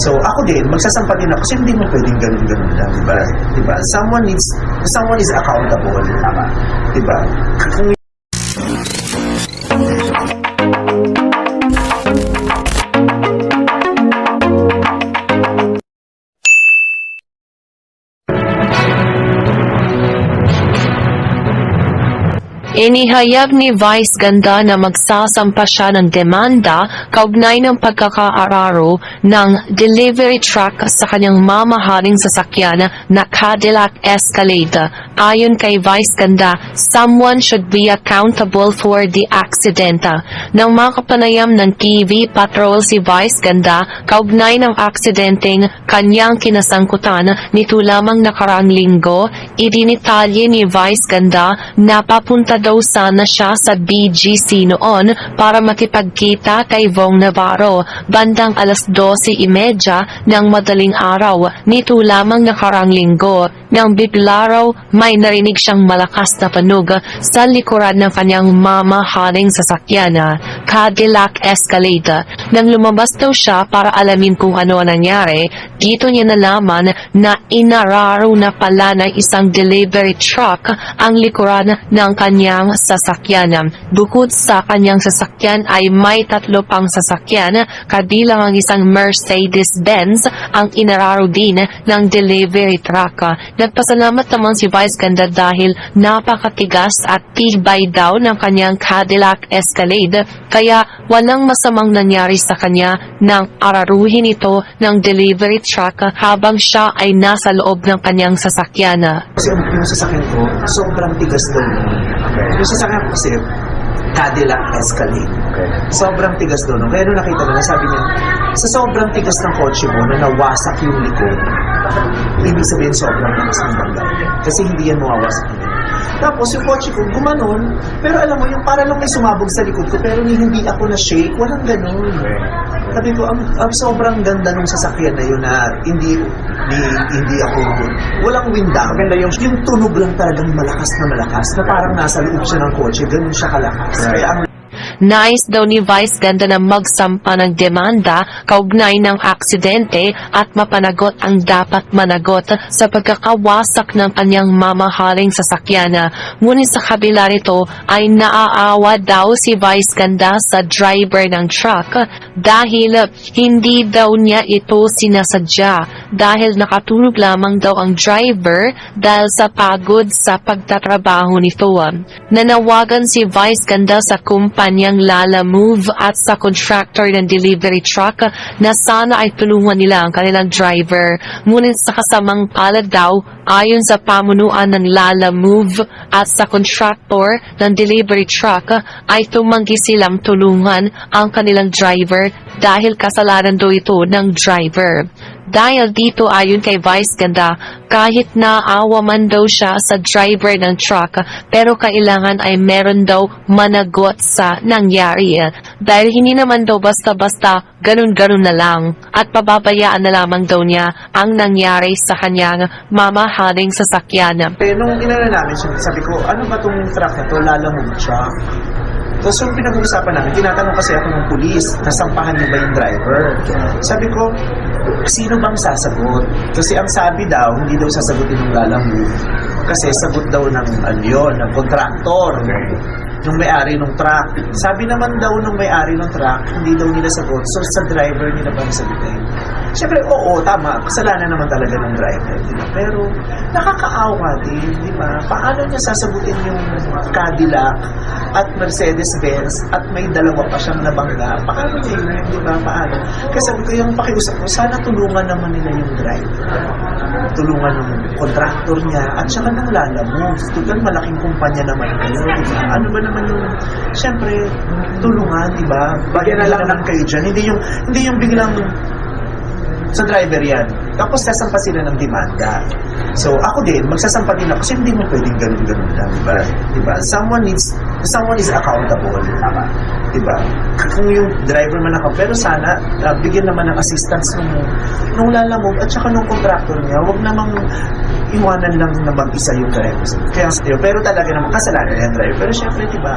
So ako din, magsasampa din ako kasi hindi mo pwedeng ganun-ganun lang, di ba? Di ba? Someone needs, someone is accountable. Tama. Di ba? Inihayag ni Vice Ganda na magsasampa siya ng demanda kaugnay ng pagkakaararo ng delivery truck sa kanyang mamahaling sasakyan na Cadillac Escalade. Ayon kay Vice Ganda, someone should be accountable for the accident. Nang makapanayam ng TV Patrol si Vice Ganda kaugnay ng aksidenteng kanyang kinasangkutan nito lamang nakaraang linggo, idinitalye ni Vice Ganda na papunta daw sana siya sa BGC noon para makipagkita kay Vong Navarro bandang alas 12.30 ng madaling araw nito lamang nakarang linggo nang bigla raw may narinig siyang malakas na panog sa likuran ng kanyang mamahaling sasakyan Cadillac Escalade. Nang lumabas daw siya para alamin kung ano ang nangyari, dito niya nalaman na inararo na pala ng isang delivery truck ang likuran ng kanyang sasakyan. Bukod sa kanyang sasakyan ay may tatlo pang sasakyan, kabilang ang isang Mercedes-Benz ang inararo din ng delivery truck. Nagpasalamat naman si Vice Ganda dahil napakatigas at tibay daw ng kanyang Cadillac Escalade kaya walang masamang nangyari sa kanya nang araruhin ito ng delivery truck habang siya ay nasa loob ng kanyang sasakyan. Kasi yung, sasakyan ko, sobrang tigas daw nun. Yung sasakyan ko kasi, Cadillac Escalade. Sobrang tigas nun. Kaya nung nakita nila, sabi niya, sa sobrang tigas ng kotse mo na nawasak yung likod, ibig sabihin sobrang tigas ng bangga. Kasi hindi yan mawawasak. Tapos yung kotse ko, gumanon, pero alam mo, yung para lang may sumabog sa likod ko, pero hindi ako na-shake, walang ganun. Sabi ko, ang, ang sobrang ganda nung sasakyan na yun na hindi hindi, hindi ako walang wind down. Maganda yung, yung tunog lang talagang malakas na malakas na parang nasa loob siya ng kotse, ganun siya kalakas. Kaya ang Nais daw ni Vice Ganda na magsampa ng demanda kaugnay ng aksidente at mapanagot ang dapat managot sa pagkakawasak ng kanyang mamahaling sasakyan. Ngunit sa kabila nito ay naaawa daw si Vice Ganda sa driver ng truck dahil hindi daw niya ito sinasadya dahil nakatulog lamang daw ang driver dahil sa pagod sa pagtatrabaho nito. Nanawagan si Vice Ganda sa kumpanyang Lala Move at sa contractor ng delivery truck na sana ay tulungan nila ang kanilang driver. Ngunit sa kasamang palad daw, ayon sa pamunuan ng Lala Move at sa contractor ng delivery truck, ay tumanggi silang tulungan ang kanilang driver dahil kasalanan daw ito ng driver. Dahil dito ayon kay Vice Ganda, kahit naawa man daw siya sa driver ng truck, pero kailangan ay meron daw managot sa nangyari. Dahil hindi naman daw basta-basta ganun-ganun na lang at pababayaan na lamang daw niya ang nangyari sa kanyang mamahaling sasakyan. Eh, nung inano namin siya, sabi ko, ano ba tong truck na to? Lalamove truck. Tapos yung pinag-uusapan namin, tinatanong kasi ako ng pulis, nasampahan niyo ba yung driver? Sabi ko, sino bang sasagot? Kasi ang sabi daw, hindi daw sasagutin ng lalamove. Kasi sagot daw ng, ano yun, ng kontraktor nung may-ari ng truck. Sabi naman daw nung may-ari ng truck, hindi daw nila sagot. So sa driver nila pa sagutin. Siyempre, oo, tama. Kasalanan naman talaga ng driver. Di ba? Pero nakakaawa din, di ba? Paano niya sasagutin yung Cadillac at Mercedes-Benz at may dalawa pa siyang nabangga? Paano niya yun? Di ba? Paano? Kasi sabi ko yung pakiusap ko, sana tulungan naman nila yung driver. Tulungan ng contractor niya at saka ng Lala Moves. Tugal malaking kumpanya naman kayo, di ba? Ano ba naman yung, siyempre, tulungan, di ba? Bagyan na lang ng kayo dyan. Hindi yung, hindi yung biglang sa driver yan. Tapos sasampa sila ng demanda. So ako din, magsasampa din ako kasi hindi mo pwedeng ganun-ganun lang, di ba? Di ba? Someone needs, someone is accountable. Tama. Di ba? Kung yung driver man ako, pero sana ah, bigyan naman ng assistance nung, nung lalamog at saka nung contractor niya. Huwag namang iwanan lang na mag-isa yung driver. Kaya, pero talaga naman kasalanan yung driver. Pero syempre, di ba,